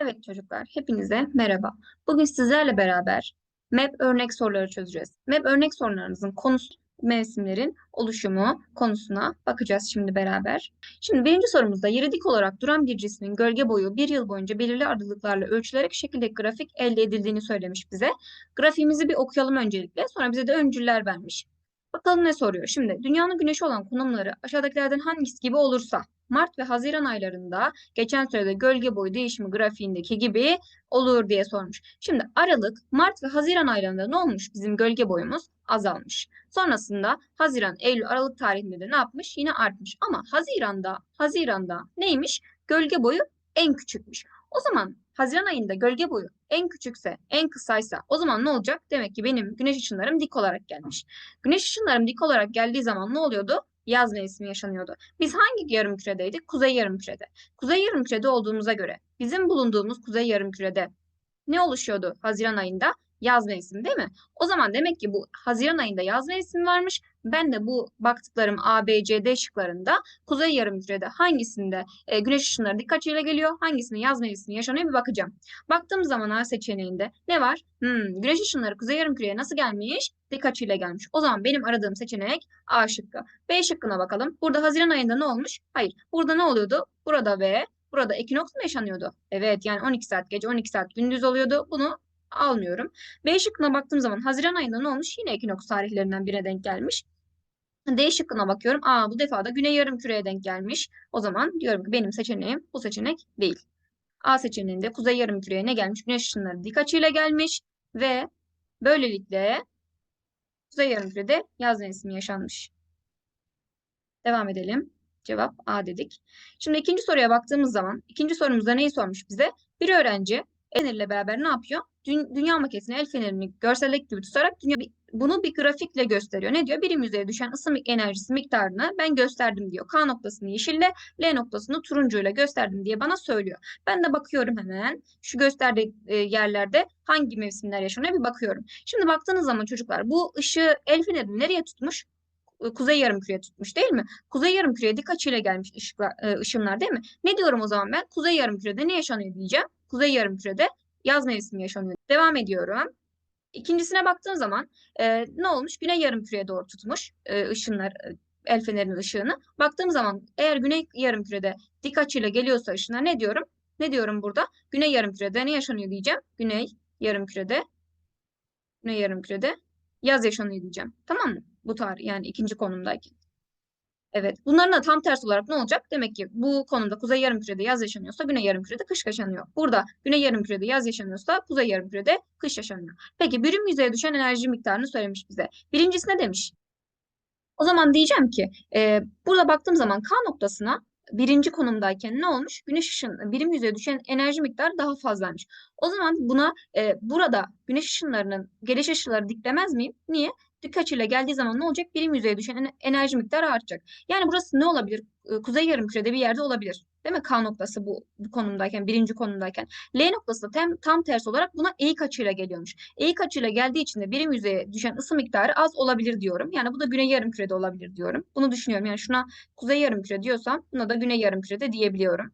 Evet çocuklar, hepinize merhaba. Bugün sizlerle beraber MEP örnek soruları çözeceğiz. MEP örnek sorularımızın konusu mevsimlerin oluşumu konusuna bakacağız şimdi beraber. Şimdi birinci sorumuzda yeri dik olarak duran bir cismin gölge boyu bir yıl boyunca belirli aralıklarla ölçülerek şekildeki grafik elde edildiğini söylemiş bize. Grafiğimizi bir okuyalım öncelikle, sonra bize de öncüller vermiş. Bakalım ne soruyor? Şimdi dünyanın güneşi olan konumları aşağıdakilerden hangisi gibi olursa Mart ve Haziran aylarında geçen sürede gölge boyu değişimi grafiğindeki gibi olur diye sormuş. Şimdi Aralık, Mart ve Haziran aylarında ne olmuş? Bizim gölge boyumuz azalmış. Sonrasında Haziran, Eylül, Aralık tarihinde de ne yapmış? Yine artmış. Ama Haziran'da, Haziran'da neymiş? Gölge boyu en küçükmüş. O zaman Haziran ayında gölge boyu en küçükse, en kısaysa o zaman ne olacak? Demek ki benim güneş ışınlarım dik olarak gelmiş. Güneş ışınlarım dik olarak geldiği zaman ne oluyordu? Yaz mevsimi yaşanıyordu. Biz hangi yarım küredeydik? Kuzey yarım kürede. Kuzey yarım kürede olduğumuza göre bizim bulunduğumuz kuzey yarım kürede ne oluşuyordu Haziran ayında? Yaz mevsimi değil mi? O zaman demek ki bu Haziran ayında yaz mevsimi varmış. Ben de bu baktıklarım A, B, C, D şıklarında kuzey yarımkürede hangisinde e, güneş ışınları dik açıyla geliyor, hangisinde yaz mevsimi yaşanıyor bir bakacağım. Baktığım zaman A seçeneğinde ne var? Hmm, güneş ışınları kuzey yarımküreye nasıl gelmiş? Dik açıyla gelmiş. O zaman benim aradığım seçenek A şıkkı. B şıkkına bakalım. Burada Haziran ayında ne olmuş? Hayır. Burada ne oluyordu? Burada V, burada ekinoks mu yaşanıyordu? Evet yani 12 saat gece 12 saat gündüz oluyordu. Bunu almıyorum. B şıkkına baktığım zaman Haziran ayında ne olmuş? Yine ekinoks tarihlerinden birine denk gelmiş. D şıkkına bakıyorum. Aa bu defa da güney yarım küreye denk gelmiş. O zaman diyorum ki benim seçeneğim bu seçenek değil. A seçeneğinde kuzey yarım küreye ne gelmiş? Güneş ışınları dik açıyla gelmiş ve böylelikle kuzey yarım kürede yaz mevsimi yaşanmış. Devam edelim. Cevap A dedik. Şimdi ikinci soruya baktığımız zaman ikinci sorumuzda neyi sormuş bize? Bir öğrenci el feneriyle beraber ne yapıyor? Dü dünya maketine el fenerini görsellik gibi tutarak dünya bunu bir grafikle gösteriyor. Ne diyor? Birim yüzeye düşen ısı enerjisi miktarını ben gösterdim diyor. K noktasını yeşille, L noktasını turuncuyla gösterdim diye bana söylüyor. Ben de bakıyorum hemen şu gösterdiği e, yerlerde hangi mevsimler yaşanıyor bir bakıyorum. Şimdi baktığınız zaman çocuklar bu ışığı el fenerini nereye tutmuş? kuzey yarımküreye tutmuş değil mi? Kuzey yarımküreye dik açıyla gelmiş ışıklar, e, ışınlar değil mi? Ne diyorum o zaman ben? Kuzey yarımkürede ne yaşanıyor diyeceğim. Kuzey yarımkürede yaz mevsimi yaşanıyor. Devam ediyorum. İkincisine baktığım zaman e, ne olmuş? Güney yarımküreye doğru tutmuş e, ışınlar, e, el fenerinin ışığını. Baktığım zaman eğer güney yarımkürede dik açıyla geliyorsa ışınlar ne diyorum? Ne diyorum burada? Güney yarımkürede ne yaşanıyor diyeceğim. Güney yarımkürede Güney yarımkürede yaz yaşanıyor diyeceğim. Tamam mı? Bu tarih yani ikinci konumdayken. Evet. Bunların da tam tersi olarak ne olacak? Demek ki bu konumda kuzey yarımkürede yaz yaşanıyorsa güney yarımkürede kış yaşanıyor. Burada güney yarımkürede yaz yaşanıyorsa kuzey yarımkürede kış yaşanıyor. Peki birim yüzeye düşen enerji miktarını söylemiş bize. Birincisi ne demiş? O zaman diyeceğim ki e, burada baktığım zaman K noktasına birinci konumdayken ne olmuş? Güneş ışın birim yüzeye düşen enerji miktarı daha fazlaymış. O zaman buna e, burada güneş ışınlarının geliş açıları diklemez miyim? Niye? Dik açıyla geldiği zaman ne olacak? Birim yüzeye düşen enerji miktarı artacak. Yani burası ne olabilir? Kuzey yarımkürede bir yerde olabilir. Değil mi? K noktası bu, bu konumdayken, birinci konumdayken. L noktası da tam, tam tersi olarak buna eğik açıyla geliyormuş. Eğik açıyla geldiği için de birim yüzeye düşen ısı miktarı az olabilir diyorum. Yani bu da güney yarımkürede olabilir diyorum. Bunu düşünüyorum. Yani şuna kuzey yarımküre diyorsam buna da güney yarımkürede diyebiliyorum.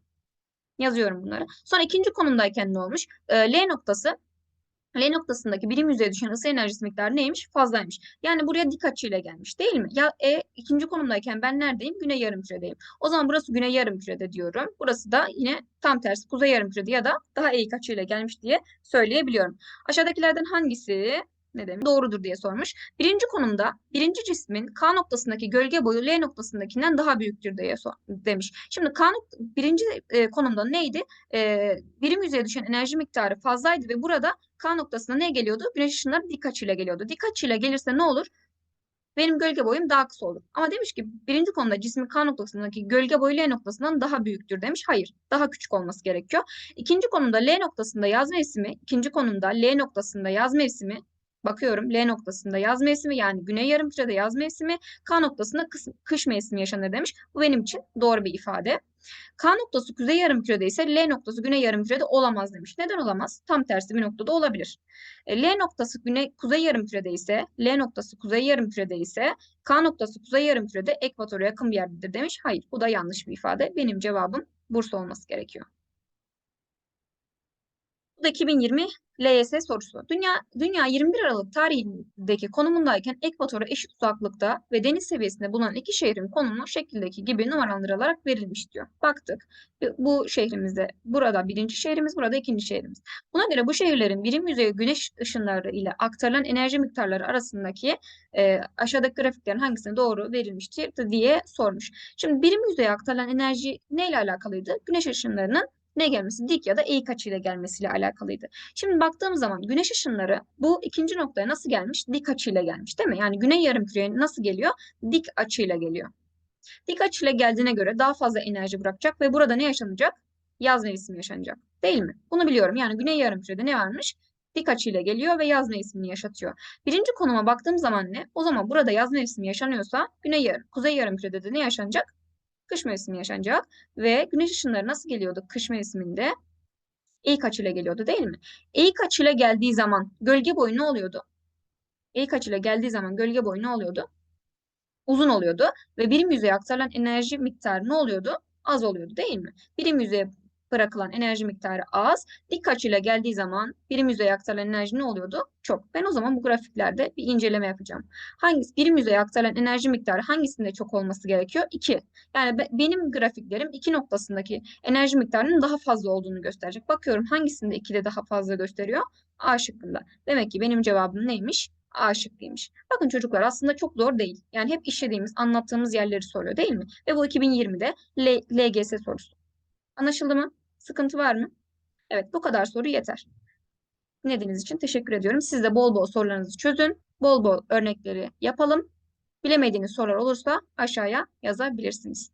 Yazıyorum bunları. Sonra ikinci konumdayken ne olmuş? L noktası L noktasındaki birim yüzeye düşen ısı enerjisi miktarı neymiş? Fazlaymış. Yani buraya dik açıyla gelmiş değil mi? Ya E ikinci konumdayken ben neredeyim? Güney yarımküredeyim. O zaman burası güney yarımkürede diyorum. Burası da yine tam tersi kuzey yarımkürede ya da daha eğik açıyla gelmiş diye söyleyebiliyorum. Aşağıdakilerden hangisi ne demiş? Doğrudur diye sormuş. Birinci konumda birinci cismin K noktasındaki gölge boyu L noktasındakinden daha büyüktür diye sor, demiş. Şimdi K birinci e, konumda neydi? E, birim yüzeye düşen enerji miktarı fazlaydı ve burada K noktasına ne geliyordu? Güneş ışınları dik açıyla geliyordu. Dik açıyla gelirse ne olur? Benim gölge boyum daha kısa olur. Ama demiş ki birinci konuda cismin K noktasındaki gölge boyu L noktasından daha büyüktür demiş. Hayır. Daha küçük olması gerekiyor. İkinci konumda L noktasında yaz mevsimi, ikinci konumda L noktasında yaz mevsimi Bakıyorum L noktasında yaz mevsimi yani güney yarımkürede yaz mevsimi, K noktasında kış, kış mevsimi yaşanır demiş. Bu benim için doğru bir ifade. K noktası kuzey yarımkürede ise L noktası güney yarımkürede olamaz demiş. Neden olamaz? Tam tersi bir noktada olabilir. E, L noktası güney kuzey yarımkürede ise L noktası kuzey yarımkürede ise K noktası kuzey yarımkürede ekvatora yakın bir yerdedir demiş. Hayır, bu da yanlış bir ifade. Benim cevabım Bursa olması gerekiyor. Bu da 2020 LYS sorusu. Dünya, Dünya 21 Aralık tarihindeki konumundayken ekvatora eşit uzaklıkta ve deniz seviyesinde bulunan iki şehrin konumu şekildeki gibi numaralandırılarak verilmiş diyor. Baktık. Bu şehrimizde, burada birinci şehrimiz, burada ikinci şehrimiz. Buna göre bu şehirlerin birim yüzeye güneş ışınları ile aktarılan enerji miktarları arasındaki e, aşağıdaki grafiklerin hangisine doğru verilmiştir diye sormuş. Şimdi birim yüzeye aktarılan enerji neyle alakalıydı? Güneş ışınlarının ne gelmesi? Dik ya da eğik açıyla gelmesiyle alakalıydı. Şimdi baktığımız zaman güneş ışınları bu ikinci noktaya nasıl gelmiş? Dik açıyla gelmiş değil mi? Yani güney yarımküreye nasıl geliyor? Dik açıyla geliyor. Dik açıyla geldiğine göre daha fazla enerji bırakacak ve burada ne yaşanacak? Yaz mevsimi yaşanacak. Değil mi? Bunu biliyorum. Yani güney yarımkürede ne varmış? Dik açıyla geliyor ve yaz mevsimini yaşatıyor. Birinci konuma baktığım zaman ne? O zaman burada yaz mevsimi yaşanıyorsa güney yarım, kuzey yarımkürede de ne yaşanacak? Kış mevsimi yaşanacak ve güneş ışınları nasıl geliyordu kış mevsiminde? Eğik açıyla geliyordu değil mi? Eğik açıyla geldiği zaman gölge boyu ne oluyordu? Eğik açıyla geldiği zaman gölge boyu ne oluyordu? Uzun oluyordu ve birim yüzeye aktarılan enerji miktarı ne oluyordu? Az oluyordu değil mi? Birim yüzeye bırakılan enerji miktarı az. Dik açıyla geldiği zaman birim yüzeye aktarılan enerji ne oluyordu? Çok. Ben o zaman bu grafiklerde bir inceleme yapacağım. Hangisi birim yüzeye aktarılan enerji miktarı hangisinde çok olması gerekiyor? 2. Yani be- benim grafiklerim 2 noktasındaki enerji miktarının daha fazla olduğunu gösterecek. Bakıyorum hangisinde 2'de daha fazla gösteriyor? A şıkkında. Demek ki benim cevabım neymiş? A şıkkıymış. Bakın çocuklar aslında çok zor değil. Yani hep işlediğimiz, anlattığımız yerleri soruyor değil mi? Ve bu 2020'de L LGS sorusu. Anlaşıldı mı? Sıkıntı var mı? Evet, bu kadar soru yeter. Dinlediğiniz için teşekkür ediyorum. Siz de bol bol sorularınızı çözün. Bol bol örnekleri yapalım. Bilemediğiniz sorular olursa aşağıya yazabilirsiniz.